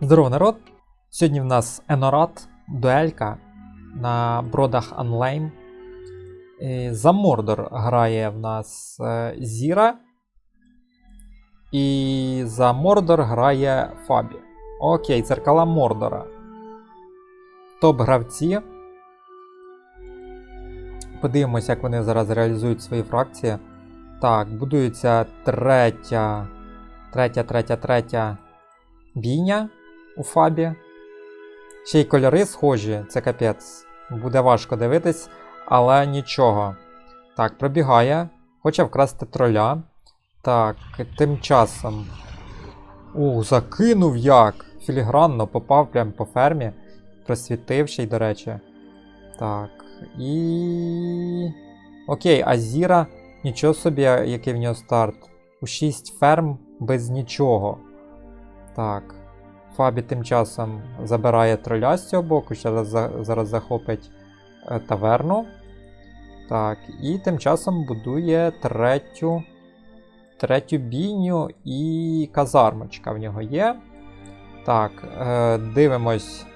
Здорово, народ! Сьогодні в нас Енорат, дуелька на бродах Unlame. За Мордор грає в нас е, Зіра. І за Мордор грає Фабі. Окей, дзеркала Мордора. Топ-гравці. Подивимося, як вони зараз реалізують свої фракції. Так, будується третя. Третя, третя, третя бійня у Фабі. Ще й кольори схожі, це капець. Буде важко дивитись, але нічого. Так, пробігає. Хоче вкрасти троля. Так, тим часом. Ух, закинув як! Філігранно попав прямо по фермі. Просвітив ще й, до речі. Так. І. Окей, Азіра. Нічого собі, який в нього старт. У 6 ферм без нічого. Так. Фабі тим часом забирає троля з цього боку, зараз, зараз захопить е, таверну. Так, і тим часом будує третю третю бійню і казармочка в нього є. Так, е, дивимось.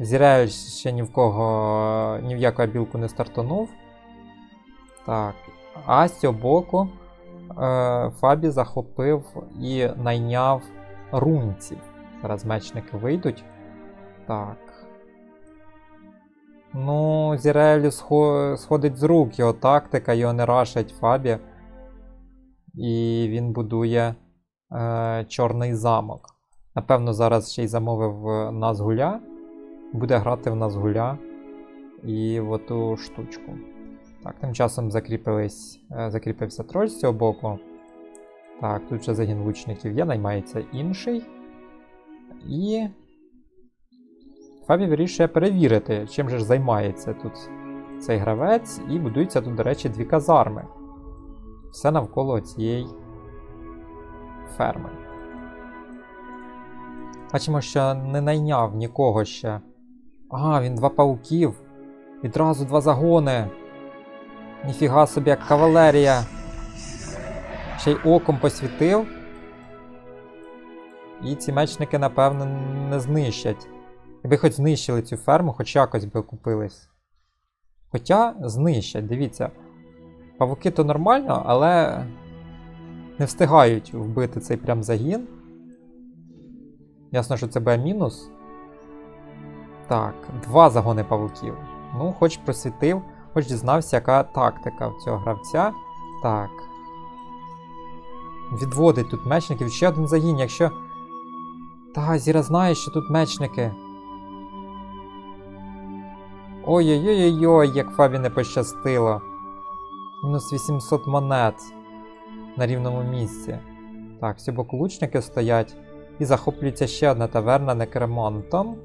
Зірель ще ні в кого, ні в яку білку не стартанув. Так, а з цього боку е, Фабі захопив і найняв рунців. Зараз мечники вийдуть. Так. Ну, Зірелю сходить з рук його тактика, його не рашить Фабі. І він будує е, Чорний замок. Напевно, зараз ще й замовив Назгуля. Буде грати в Назгуля і в оту штучку. Так, тим часом закріпились, е, закріпився троль з цього боку. Так, тут вже загін лучників є, наймається інший. І. Фабі вирішує перевірити, чим же ж займається тут цей гравець, і будуються тут, до речі, дві казарми. Все навколо цієї ферми. Бачимо, що не найняв нікого ще. А, він два пауків. Відразу два загони. Ніфіга собі, як кавалерія. Ще й оком посвітив. І ці мечники, напевно, не знищать. Якби хоч знищили цю ферму, хоч якось би окупились. Хоча знищать, дивіться. Павуки то нормально, але не встигають вбити цей прям загін. Ясно, що це буде мінус. Так, два загони павуків. Ну, хоч просвітив, хоч дізнався, яка тактика в цього гравця. Так. Відводить тут мечників. Ще один загін, якщо. Та, Зіра знає, що тут мечники. Ой-ой-ой, як Фабі не пощастило. Мінус 800 монет на рівному місці. Так, всі боку лучники стоять. І захоплюється ще одна таверна некромантом.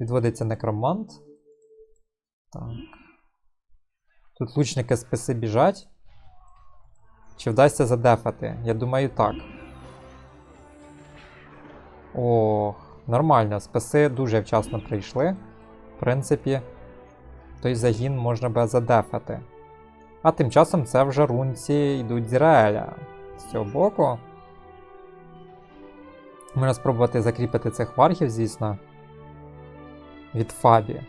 Відводиться некромант. Так. Тут лучники списи біжать. Чи вдасться задефати? Я думаю, так. Ох, нормально, списи дуже вчасно прийшли. В принципі, той загін можна би задефати. А тим часом це вже рунці йдуть з Ізраїля. З цього боку. Можна спробувати закріпити цих варгів, звісно. Від Фабі.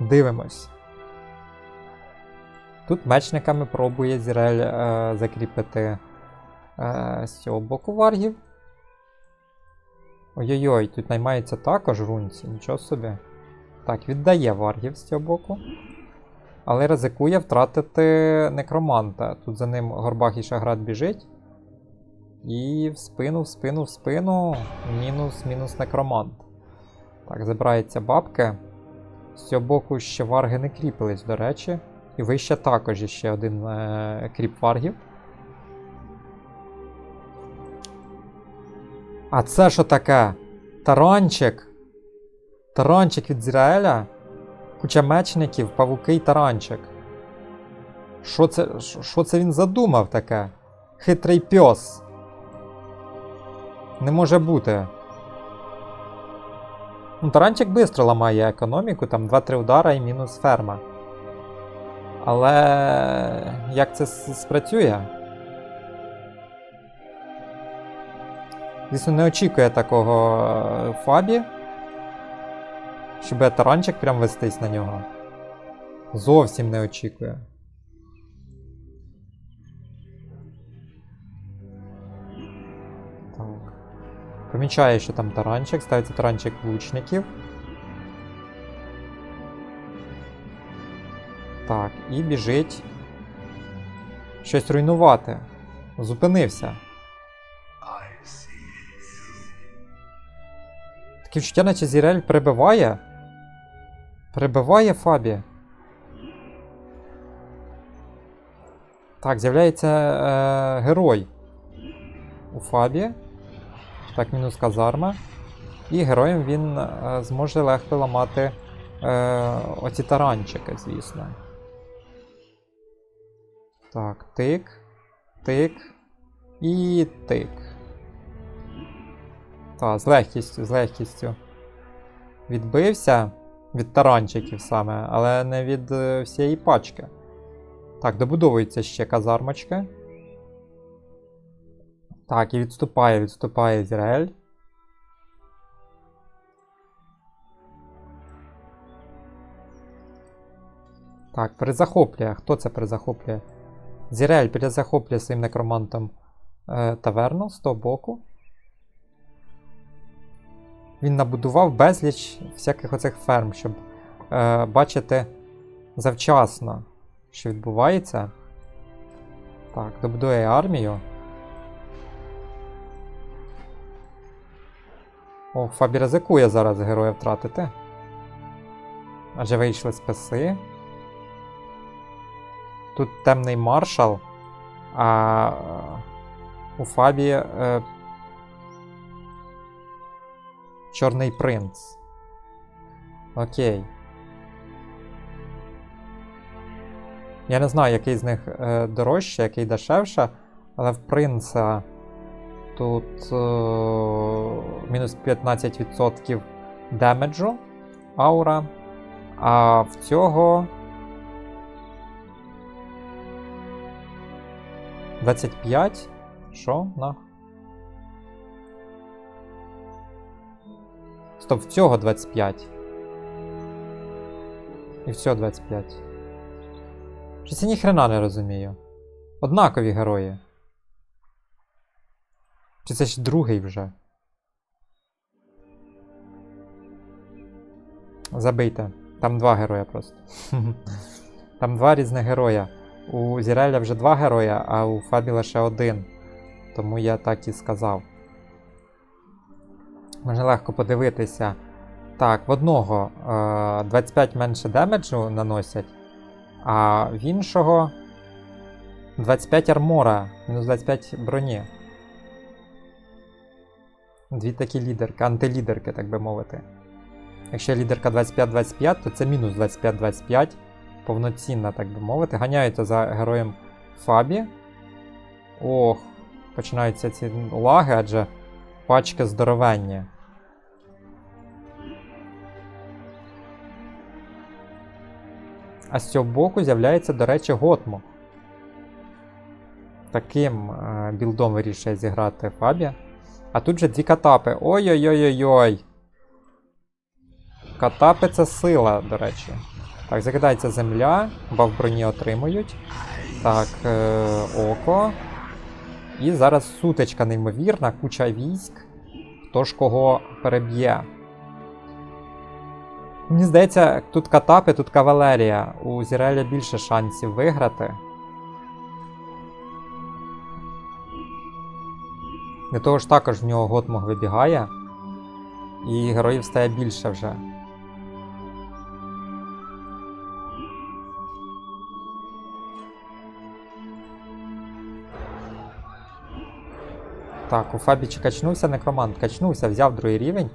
Дивимось. Тут мечниками пробує Зірель е, закріпити е, з цього боку варгів. Ой-ой-ой, тут наймається також рунці, нічого собі. Так, віддає варгів з цього боку. Але ризикує втратити некроманта. Тут за ним Горбах і Шаград біжить. І в спину, в спину, в спину. Мінус, мінус некромант. Так, забирається бабки. З цього боку ще варги не кріпились, до речі. І вище також ще один е кріп варгів. А це що таке? Таранчик. Таранчик від Зраеля? Куча мечників, павуки й таранчик. Що це що це він задумав таке? Хитрий пьос. Не може бути. Ну, Таранчик швидко ламає економіку, там 2-3 удара і мінус ферма. Але як це спрацює? Звісно, не очікує такого е, Фабі. Щоб таранчик прям вестись на нього. Зовсім не очікує. Так. Помічає, що там таранчик, ставиться таранчик лучників. І біжить щось руйнувати. Зупинився. Таке відчуття, наче Зірель перебиває. Перебиває Фабі. Так, з'являється е, герой у Фабі. Так, мінус казарма. І героєм він е, зможе легко ламати е, оці таранчики, звісно. Так, тик, тик і тик. Так, з легкістю, з легкістю. Відбився від таранчиків саме, але не від е, всієї пачки. Так, добудовується ще казармочка. Так, і відступає, відступає Ізраїль. Так, перезахоплює. Хто це перезахоплює? Зірель перезахоплює своїм некромантом е, таверну з того боку. Він набудував безліч всяких оцих ферм, щоб е, бачити завчасно, що відбувається. Так, добудує армію. О, Фабі ризикує зараз героя втратити. Адже вийшли списи. Тут темний маршал, а у Фабі е, Чорний принц. Окей. Я не знаю, який з них е, дорожче, який дешевше, але в принца тут е, мінус 15% демеджу аура. А в цього 25. Що? На? Стоп, в цього 25. І в цього 25. Щось я ніхрена не розумію. Однакові герої. Чи це ж другий вже? Забийте. Там два героя просто. Там два різних героя. У Зіреля вже два героя, а у Фабі лише один. Тому я так і сказав. Можна легко подивитися. Так, в одного е, 25 менше демеджу наносять, а в іншого 25 армора, мінус 25 броні. Дві такі лідерки, антилідерки, так би мовити. Якщо лідерка 25-25, то це мінус 25-25. Повноцінна, так би мовити. Ганяються за героєм Фабі. Ох, починаються ці лаги, адже пачки здоровенні. А з цього боку з'являється, до речі, Готмо. Таким е білдом вирішує зіграти Фабі. А тут же дві катапи. Ой-ой-ой-ой-ой. Катапи це сила, до речі. Так, закидається земля, баф броні отримують. Так, е око. І зараз сутичка неймовірна, куча військ. Хто ж кого переб'є. Мені здається, тут катапи, тут кавалерія. У Зіреля більше шансів виграти. Для того ж також в нього Готмог вибігає. І героїв стає більше вже. Так, у Фабічі качнувся некромант, качнувся, взяв другий рівень.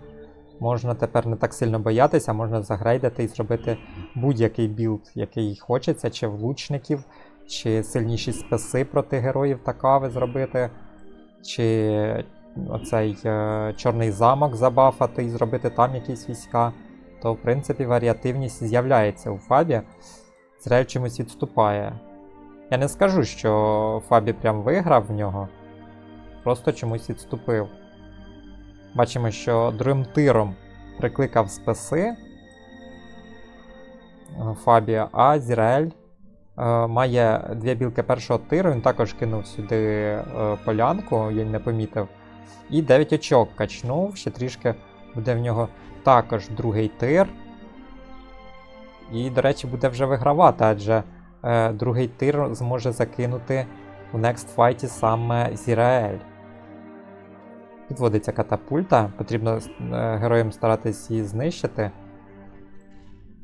Можна тепер не так сильно боятися, можна загрейдити і зробити будь-який білд, який хочеться, чи влучників, чи сильніші списи проти героїв та кави зробити, чи оцей е, чорний замок забафати і зробити там якісь війська. То, в принципі, варіативність з'являється у Фабі. Зрель чомусь відступає. Я не скажу, що Фабі прям виграв в нього. Просто чомусь відступив. Бачимо, що другим тиром прикликав списи е, Фабі, а Зірель е, має дві білки першого тиру, він також кинув сюди е, полянку, я не помітив. І 9 очок качнув, ще трішки буде в нього також другий тир. І, до речі, буде вже вигравати, адже е, другий тир зможе закинути в next fight саме Зіраель. Підводиться катапульта, потрібно е, героям старатись її знищити.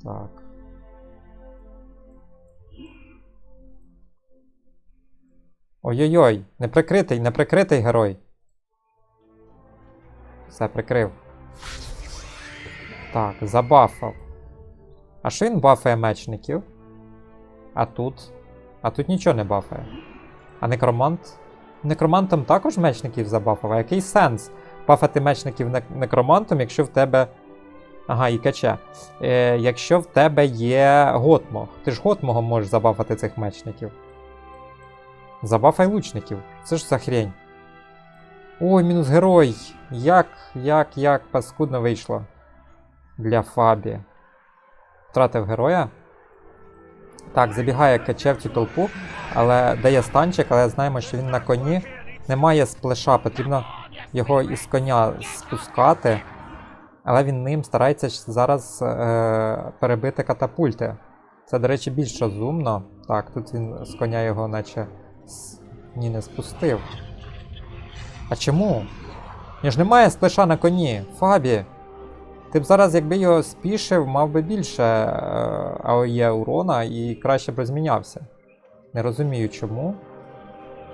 Так. Ой-ой-ой, не прикритий, не прикритий герой. Все, прикрив. Так, забафав. А що він бафає мечників? А тут. А тут нічого не бафає. А некромант. Некромантом також мечників забафав. А який сенс бафати мечників некромантом, якщо в тебе. Ага, і каче. Е, якщо в тебе є готмог. Ти ж готмогом можеш забафати цих мечників. Забафай лучників. Це ж за хрень. Ой, мінус герой. Як, як, як паскудно вийшло. Для Фабі. Втратив героя. Так, забігає каче в цю толпу, але дає станчик, але знаємо, що він на коні. Немає сплеша, потрібно його із коня спускати. Але він ним старається зараз е- перебити катапульти. Це, до речі, більш розумно. Так, тут він з коня його наче ні, не спустив. А чому? Я ж немає сплеша на коні. Фабі. Ти б зараз, якби його спішив, мав би більше е, АОЄ урона і краще б розмінявся. Не розумію, чому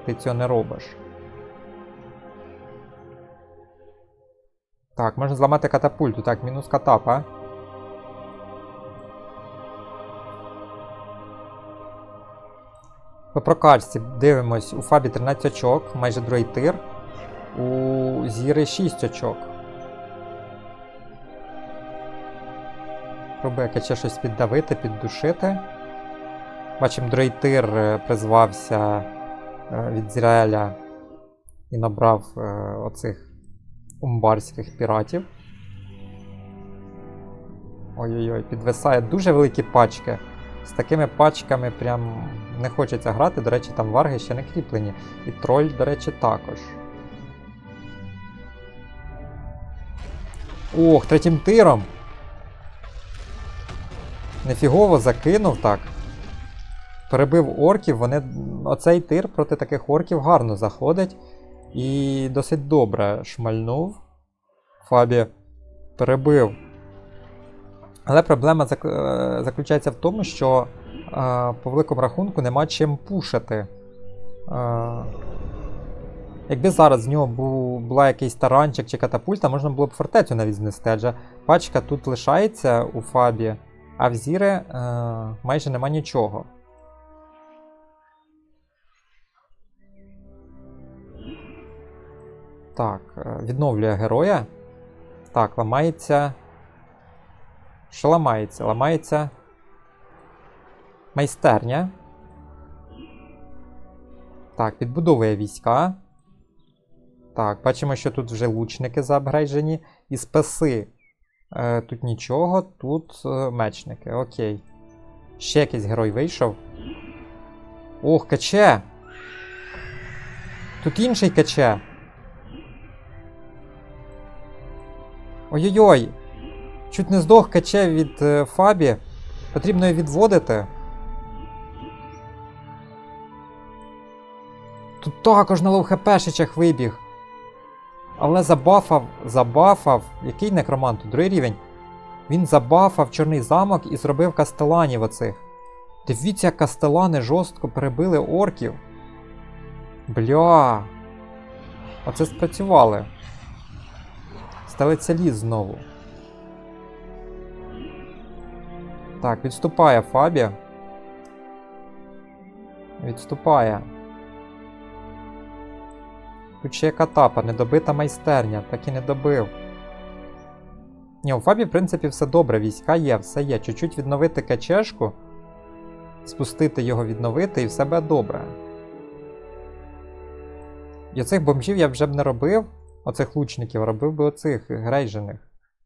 ти цього не робиш. Так, можна зламати катапульту. Так, мінус катапа. По прокачці дивимось, у Фабі 13 очок, майже другий тир. У Зіри 6 очок. Пробує каче щось піддавити, піддушити. Бачимо, другий тир е, призвався е, від Зіраеля і набрав е, оцих умбарських піратів. Ой-ой-ой, підвисає дуже великі пачки. З такими пачками прям не хочеться грати. До речі, там варги ще не кріплені. І троль, до речі, також. Ох, третім тиром. Нефігово закинув так. Перебив орків, вони. Оцей тир проти таких орків гарно заходить. І досить добре шмальнув. Фабі перебив. Але проблема е, заключається в тому, що е, по великому рахунку нема чим пушити. Е, якби зараз в нього була якийсь таранчик чи катапульта, можна було б фортецю навіть знести, адже пачка тут лишається у Фабі, а в Зіри майже нема нічого. Так, е, відновлює героя. Так, ламається. Що ламається? Ламається. Майстерня. Так, підбудовує війська. Так, бачимо, що тут вже лучники заапгрейджені. І спеси. Е, тут нічого, тут е, мечники. Окей. Ще якийсь герой вийшов. Ох, каче! Тут інший каче. Ой-ой-ой! Чуть не здох каче від е, Фабі. Потрібно її відводити. Тут також на лоу-хпшичах вибіг. Але забафав, забафав. Який некромант? тут? Другий рівень. Він забафав чорний замок і зробив кастеланів оцих. Дивіться, як кастелани жорстко перебили орків. Бля. Оце спрацювали. Стелиться ліс знову. Так, відступає Фабі. Відступає. Тут ще є катапа, недобита майстерня, так і не добив. Ні, у Фабі, в принципі, все добре, війська є, все є. Чуть-чуть відновити качешку, спустити його, відновити, і все буде добре. І оцих бомжів я вже б не робив. Оцих лучників, робив би оцих грейжених.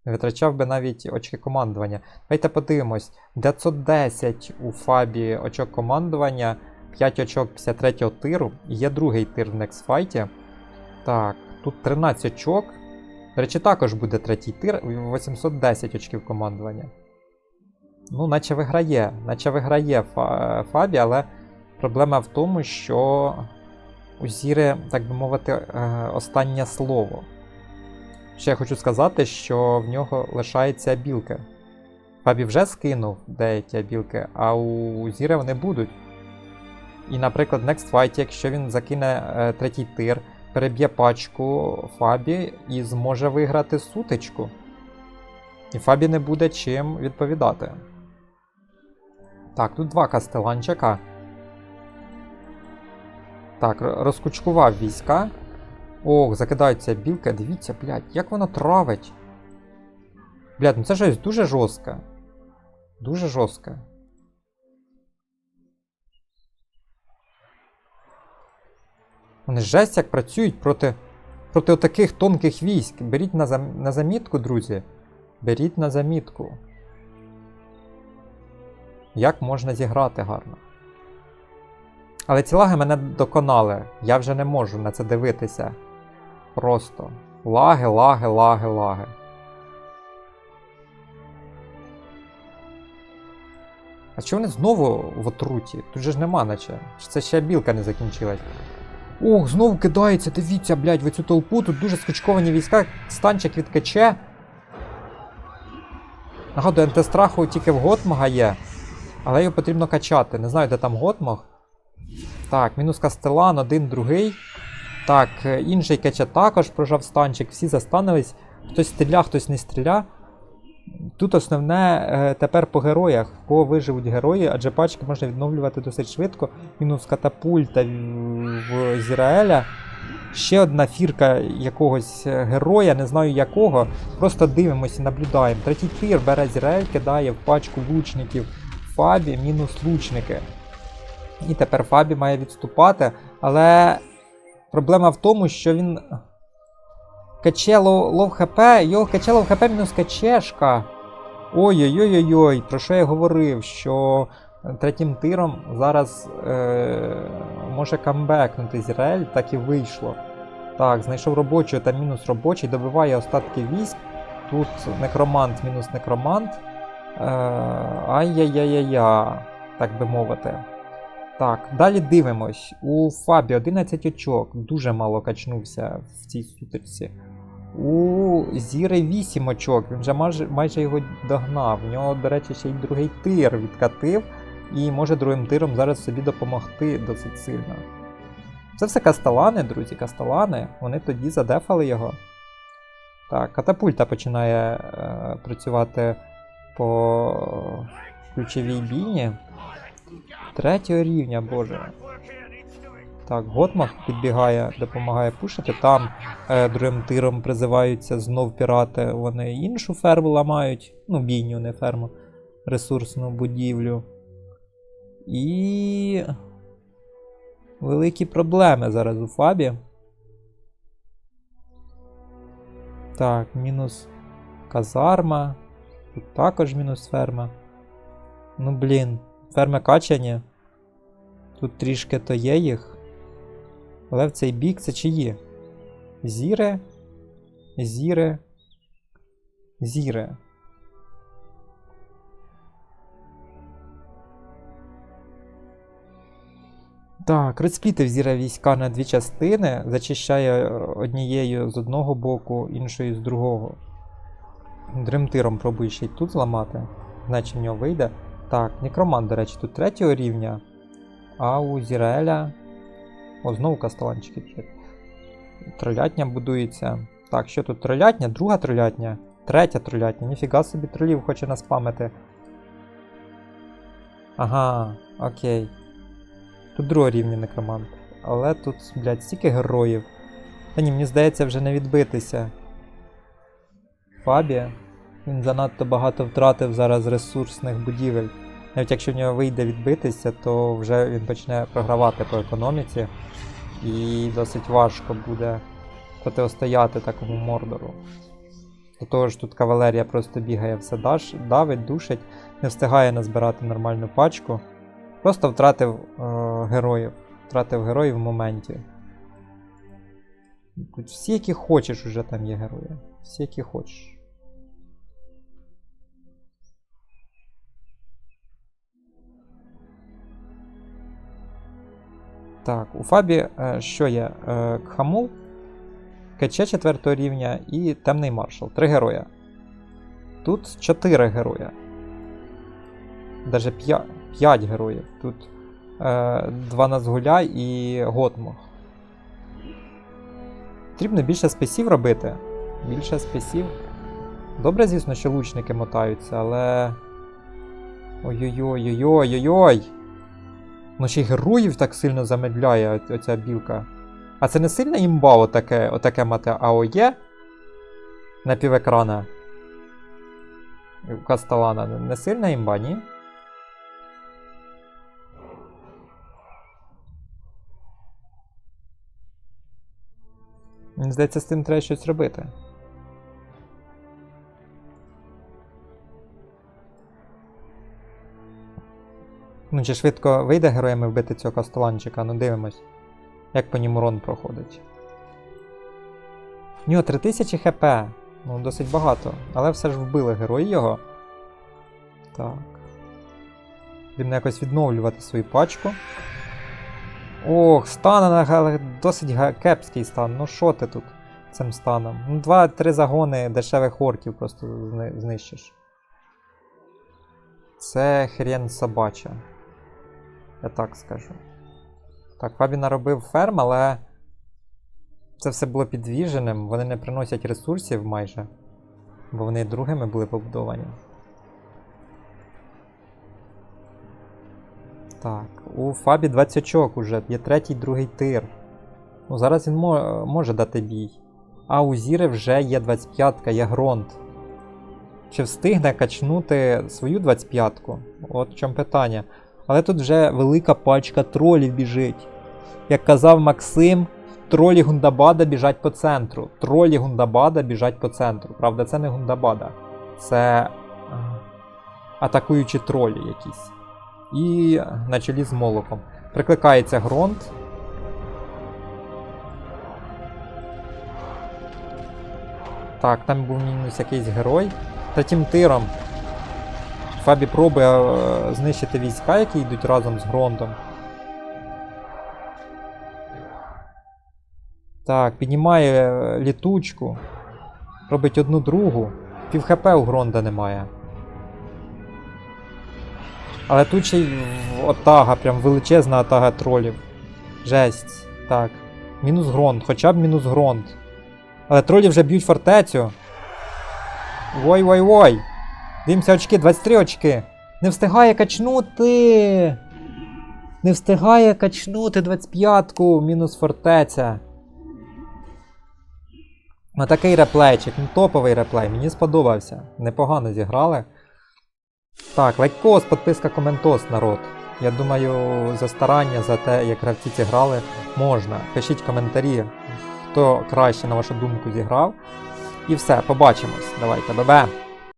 Не витрачав би навіть очки командування. Давайте подивимось. 910 у Фабі очок командування, 5 очок 53 тиру. Є другий тир в нексфайті. Так, тут 13 очок. До речі, також буде третій тир, 810 очків командування. Ну, наче виграє, наче виграє Фа- Фабі, але проблема в тому, що у Зіри, так би мовити, е, останнє слово. Ще я хочу сказати, що в нього лишаються білки. Фабі вже скинув деякі білки, а у Зіри вони будуть. І, наприклад, в Next Fight, якщо він закине е, третій тир, переб'є пачку Фабі і зможе виграти сутичку. І Фабі не буде чим відповідати. Так, тут два кастеланчика. Так, розкучкував війська. Ох, закидаються білки. Дивіться, блядь, як воно травить. Блядь, ну це щось дуже жорстке. Дуже жорстке. Вони жесть як працюють проти, проти отаких тонких військ. Беріть на, зам, на замітку, друзі. Беріть на замітку. Як можна зіграти гарно. Але ці лаги мене доконали. Я вже не можу на це дивитися. Просто. Лаги, лаги, лаги, лаги. А чого вони знову в отруті? Тут же ж нема наче. Чи це ще білка не закінчилась? Ох, знову кидається, дивіться, блядь, в цю толпу. Тут дуже скочковані війська, станчик від КЧ. Нагадую, антистраху тільки в Готмага є. Але його потрібно качати. Не знаю, де там Готмаг. Так, мінус Кастелан, один, другий. Так, е, інший кече також прожав станчик, всі застанились. Хтось стріля, хтось не стріля. Тут основне е, тепер по героях, кого виживуть герої, адже пачки можна відновлювати досить швидко. Мінус катапульта в- Зіраеля. Ще одна фірка якогось е, героя, не знаю якого. Просто дивимося наблюдаємо. Третій тир бере Зіраель, кидає в пачку лучників. Фабі мінус лучники. І тепер Фабі має відступати, але проблема в тому, що він. Каче лов, лов хп, його каче лов хп мінус качешка. Ой-ой-ой-ой, про що я говорив? Що третім тиром зараз е, може камбекнути Зірель, так і вийшло. Так, знайшов робочого та мінус робочий, добиває остатки військ. Тут некромант мінус некромант. Е, Ай-яй-яй-яй-я, так би мовити. Так, далі дивимось. У Фабі 11 очок, дуже мало качнувся в цій сутичці. У Зіри 8 очок, він вже майже, майже його догнав. В нього, до речі, ще й другий тир відкатив, і може другим тиром зараз собі допомогти досить сильно. Це все касталани, друзі, касталани. Вони тоді задефали його. Так, катапульта починає е, працювати по ключовій бійні. Третього рівня, боже. Так, Готмах підбігає, допомагає пушити. Там е, другим тиром призиваються знов пірати. Вони іншу ферму ламають. Ну, бійню, не ферму. Ресурсну будівлю. І. Великі проблеми зараз у Фабі. Так, мінус казарма. Тут також мінус ферма. Ну, блін, ферми качані. Тут трішки то є їх. Але в цей бік це чиї? Зіре. Зіре. Зіре. Так, розплітив зіре війська на дві частини, зачищає однією з одного боку, іншою з другого. Дримтиром пробує ще й тут зламати. Значить в нього вийде. Так, некроман, до речі, тут третього рівня. А у Зіраеля. О, знову касталанчики. тут. Тролятня будується. Так, що тут тролятня? Друга тролятня. Третя тролятня. Ніфіга собі тролів хоче наспамити. Ага, окей. Тут другого рівня некромант. Але тут, блядь, стільки героїв. Та ні, мені здається, вже не відбитися. Фабі. Він занадто багато втратив зараз ресурсних будівель. Навіть якщо в нього вийде відбитися, то вже він почне програвати по економіці. І досить важко буде протистояти такому мордору. До того ж, тут кавалерія просто бігає все даш, давить, душить, не встигає назбирати нормальну пачку. Просто втратив е, героїв. Втратив героїв в моменті. Всі, які хочеш, уже там є герої. Всі, які хочеш. Так, у Фабі е, що є? Е, Кхамул, КЧ 4 рівня і Темний маршал. Три героя. Тут 4 героя. Даже 5, 5 героїв. Тут е, два Назгуля і Готмох. Потрібно більше спесів робити. Більше спесів. Добре, звісно, що лучники мотаються, але. Ой-ой-ой-ой-ой-ой-ой! Ну ще й героїв так сильно замедляє оця білка. А це не сильно імба отаке, отаке мати АОЄ на півекрана. Касталана. Не сильна імба, ні? Здається, з цим треба щось робити. Ну, чи швидко вийде героями вбити цього кастеланчика? Ну дивимось. Як по ньому урон проходить. У нього 3000 хп. Ну, досить багато. Але все ж вбили герої його. Так. Потрібно якось відновлювати свою пачку. Ох, стан на досить кепський стан. Ну що ти тут цим станом? Ну, два-три загони дешевих орків просто зни- знищиш. Це хрен собача. Я так скажу. Так, Фабі наробив ферм, але це все було підвіженим. Вони не приносять ресурсів майже. Бо вони другими були побудовані. Так, у Фабі 20 очок уже, є третій, другий тир. Ну, зараз він мо- може дати бій. А у Зіри вже є 25-ка, є Гронт. Чи встигне качнути свою 25-ку? От в чому питання. Але тут вже велика пачка тролів біжить. Як казав Максим, тролі Гундабада біжать по центру. Тролі Гундабада біжать по центру. Правда, це не Гундабада. Це е, атакуючі тролі якісь. І на чолі з молоком. Прикликається Гронт. Так, там був мінус якийсь герой. Третім тиром Фабі пробує е, знищити війська, які йдуть разом з Грондом. Так, піднімає е, літучку. Робить одну другу. Пів хп у Гронда немає. Але тут ще й отага, прям величезна атага тролів. Жесть. Так. Мінус Гронд, хоча б мінус Гронд. Але тролі вже б'ють фортецю. Ой-ой-ой! Дивимося очки, 23 очки. Не встигає качнути. Не встигає качнути 25-ку, мінус фортеця. Отакий реплейчик, ну топовий реплей, мені сподобався. Непогано зіграли. Так, лайкос, підписка, коментос, народ. Я думаю, за старання, за те, як гравці ці грали, можна. Пишіть коментарі, хто краще, на вашу думку, зіграв. І все, побачимось. Давайте, бебе!